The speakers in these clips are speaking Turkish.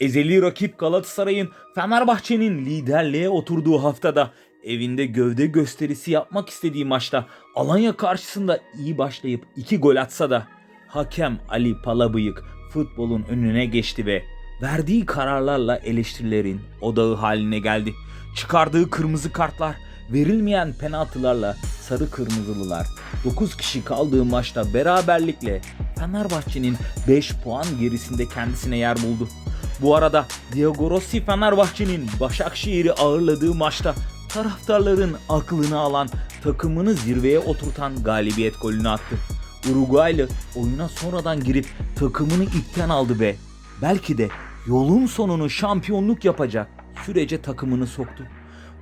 Ezeli rakip Galatasaray'ın Fenerbahçe'nin liderliğe oturduğu haftada evinde gövde gösterisi yapmak istediği maçta Alanya karşısında iyi başlayıp 2 gol atsa da hakem Ali Palabıyık futbolun önüne geçti ve verdiği kararlarla eleştirilerin odağı haline geldi. Çıkardığı kırmızı kartlar, verilmeyen penaltılarla sarı kırmızılılar 9 kişi kaldığı maçta beraberlikle Fenerbahçe'nin 5 puan gerisinde kendisine yer buldu. Bu arada Diego Rossi Fenerbahçe'nin Başakşehir'i ağırladığı maçta taraftarların aklını alan, takımını zirveye oturtan galibiyet golünü attı. Uruguaylı oyuna sonradan girip takımını ipten aldı ve belki de yolun sonunu şampiyonluk yapacak sürece takımını soktu.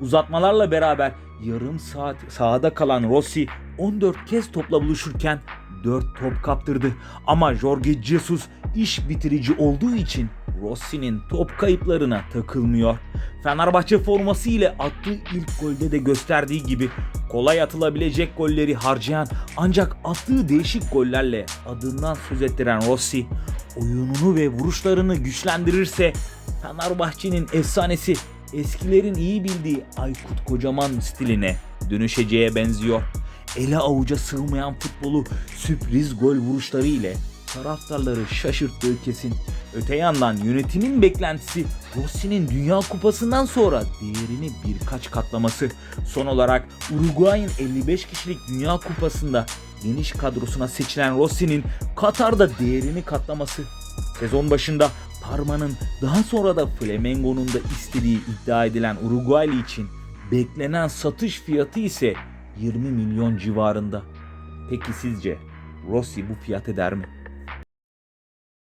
Uzatmalarla beraber yarım saat sahada kalan Rossi 14 kez topla buluşurken 4 top kaptırdı. Ama Jorge Jesus iş bitirici olduğu için Rossi'nin top kayıplarına takılmıyor. Fenerbahçe forması ile attığı ilk golde de gösterdiği gibi kolay atılabilecek golleri harcayan ancak attığı değişik gollerle adından söz ettiren Rossi oyununu ve vuruşlarını güçlendirirse Fenerbahçe'nin efsanesi eskilerin iyi bildiği Aykut Kocaman stiline dönüşeceğe benziyor. Ele avuca sığmayan futbolu sürpriz gol vuruşları ile taraftarları şaşırttığı kesin. Öte yandan yönetimin beklentisi Rossi'nin Dünya Kupası'ndan sonra değerini birkaç katlaması. Son olarak Uruguay'ın 55 kişilik Dünya Kupası'nda geniş kadrosuna seçilen Rossi'nin Katar'da değerini katlaması. Sezon başında Parma'nın daha sonra da Flamengo'nun da istediği iddia edilen Uruguaylı için beklenen satış fiyatı ise 20 milyon civarında. Peki sizce Rossi bu fiyat eder mi?